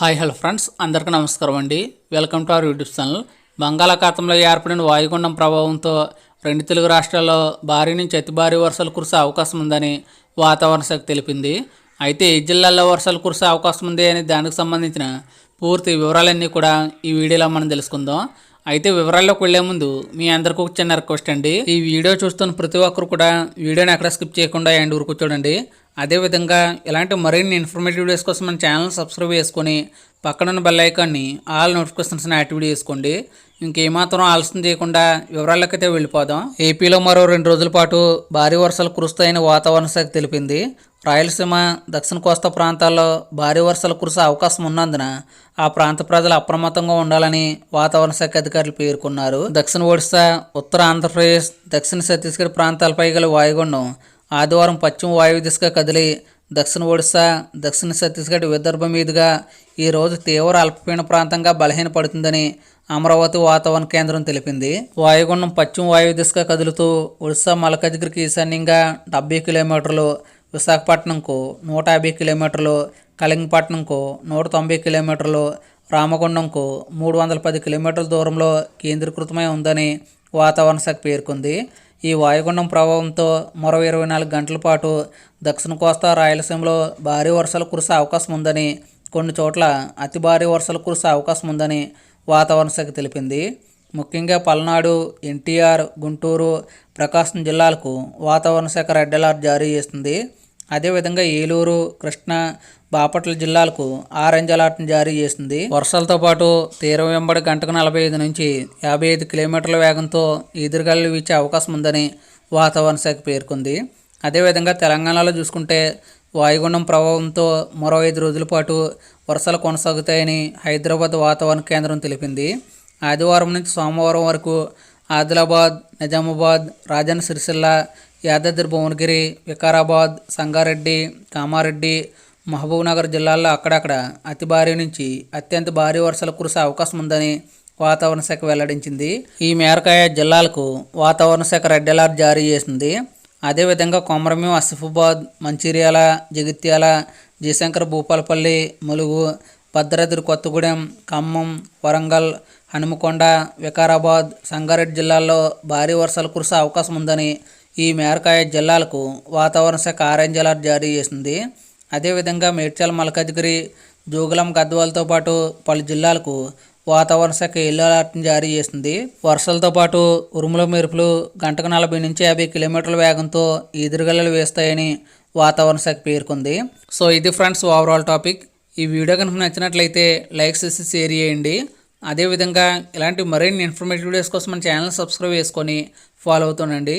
Hi hello friends. అందరికీ నమస్కారం అండి. Welcome to our YouTube channel. బంగాళాఖాతంలో ఏర్పడిన వాయుగుండం ప్రభావంతో రెండు తెలుగు రాష్ట్రాల్లో భారీ నుంచి అతి భారీ వర్షాలు కురిసే అవకాశం ఉందని వాతావరణ శాఖ తెలిపింది. అయితే ఏ జిల్లాల్లో వర్షాలు కురిసే అవకాశం ఉంది అని దానికి సంబంధించిన పూర్తి వివరాలన్నీ కూడా ఈ వీడియోలో మనం తెలుసుకుందాం. అయితే వివరాల్లోకి వెళ్ళే ముందు మీ అందరికీ ఒక చిన్న రిక్వెస్ట్ అండి. ఈ వీడియో చూస్తున్న ప్రతి ఒక్కరు కూడా వీడియోని ఎక్కడ స్కిప్ చేయకుండా ఎండ్ ఊరుకు చూడండి. అదేవిధంగా ఇలాంటి మరిన్ని ఇన్ఫర్మేటివ్ వీడియోస్ కోసం మన ఛానల్ సబ్స్క్రైబ్ చేసుకొని పక్కనున్న బెల్ ఐకాన్ని ఆల్ నోటిఫికేషన్స్ని యాక్టివేట్ చేసుకోండి. ఇంకేమాత్రం ఆలస్యం చేయకుండా వివరాలకైతే వెళ్ళిపోదాం. ఏపీలో మరో రెండు రోజుల పాటు భారీ వర్షాలు కురుస్తాయని వాతావరణ శాఖ తెలిపింది. రాయలసీమ దక్షిణ కోస్తా ప్రాంతాల్లో భారీ వర్షాలు కురిసే అవకాశం ఉన్నందున ఆ ప్రాంత ప్రజలు అప్రమత్తంగా ఉండాలని వాతావరణ శాఖ అధికారులు పేర్కొన్నారు. దక్షిణ ఒడిశా ఉత్తర ఆంధ్రప్రదేశ్ దక్షిణ ఛత్తీస్గఢ్ ప్రాంతాలపై గల వాయుగుండం ఆదివారం పశ్చిమ వాయువ్య దిశగా కదిలి దక్షిణ ఒడిశా దక్షిణ ఛత్తీస్గఢ్ విదర్భ మీదుగా ఈ రోజు తీవ్ర అల్పపీడన ప్రాంతంగా బలహీనపడుతుందని అమరావతి వాతావరణ కేంద్రం తెలిపింది. వాయుగుండం పశ్చిమ వాయువ్య దిశగా కదులుతూ ఒడిశా మలకజ్గిరికి ఈశాన్యంగా డెబ్బై కిలోమీటర్లు విశాఖపట్నంకు నూట యాభై కిలోమీటర్లు కళింగపట్నంకు నూట తొంభై కిలోమీటర్లు రామగుండంకు మూడు వందల పది కిలోమీటర్ల దూరంలో కేంద్రీకృతమై ఉందని వాతావరణ శాఖ పేర్కొంది. ఈ వాయుగుండం ప్రభావంతో మరో ఇరవై నాలుగు గంటల పాటు దక్షిణ కోస్తా రాయలసీమలో భారీ వర్షాలు కురిసే అవకాశం ఉందని కొన్ని చోట్ల అతి భారీ వర్షాలు కురిసే అవకాశం ఉందని వాతావరణ శాఖ తెలిపింది. ముఖ్యంగా పల్నాడు ఎన్టీఆర్ గుంటూరు ప్రకాశం జిల్లాలకు వాతావరణ శాఖ రెడ్ అలర్ట్ జారీ చేస్తుంది అదేవిధంగా ఏలూరు కృష్ణా బాపట్ల జిల్లాలకు ఆరెంజ్ అలర్ట్ను జారీ చేసింది. వర్షాలతో పాటు తీరం వెంబడి గంటకు నలభై ఐదు నుంచి యాభై ఐదు కిలోమీటర్ల వేగంతో ఎదురుగాలు వీచే అవకాశం ఉందని వాతావరణ శాఖ పేర్కొంది. అదేవిధంగా తెలంగాణలో చూసుకుంటే వాయుగుండం ప్రభావంతో మరో ఐదు రోజుల పాటు వర్షాలు కొనసాగుతాయని హైదరాబాద్ వాతావరణ కేంద్రం తెలిపింది. ఆదివారం నుంచి సోమవారం వరకు ఆదిలాబాద్ నిజామాబాద్ రాజన్న సిరిసిల్ల యాదాద్రి భువనగిరి వికారాబాద్ సంగారెడ్డి కామారెడ్డి మహబూబ్నగర్ జిల్లాల్లో అక్కడక్కడ అతి భారీ నుంచి అత్యంత భారీ వర్షాలు కురిసే అవకాశం ఉందని వాతావరణ శాఖ వెల్లడించింది. ఈ మేరకు ఆయా జిల్లాలకు వాతావరణ శాఖ రెడ్ అలర్ట్ జారీ చేసింది. అదేవిధంగా కొమరమేం అసిఫాబాద్ మంచిర్యాల జగిత్యాల జయశంకర్ భూపాలపల్లి ములుగు భద్రాద్రి కొత్తగూడెం ఖమ్మం వరంగల్ హనుమకొండ వికారాబాద్ సంగారెడ్డి జిల్లాల్లో భారీ వర్షాలు కురిసే అవకాశం ఉందని ఈ మేరకు ఆయా జిల్లాలకు వాతావరణ శాఖ ఆరెంజ్ అలర్ట్ జారీ చేసింది. అదేవిధంగా మేడ్చల్ మల్కాజ్గిరి జోగులం గద్వాలతో పాటు పలు జిల్లాలకు వాతావరణ శాఖ ఎల్లో అలర్ట్ని జారీ చేసింది. వర్షాలతో పాటు ఉరుముల మెరుపులు గంటకు నలభై నుంచి యాభై కిలోమీటర్ల వేగంతో ఎదురుగల్లలు వేస్తాయని వాతావరణ శాఖ పేర్కొంది. సో ఇది ఫ్రెండ్స్ ఓవరాల్ టాపిక్ ఈ వీడియో కనుక నచ్చినట్లయితే లైక్ చేసి షేర్ చేయండి. అదేవిధంగా ఇలాంటి మరిన్ని ఇన్ఫర్మేటివ్ వీడియోస్ కోసం మన ఛానల్ సబ్స్క్రైబ్ చేసుకొని ఫాలో అవుతుండండి.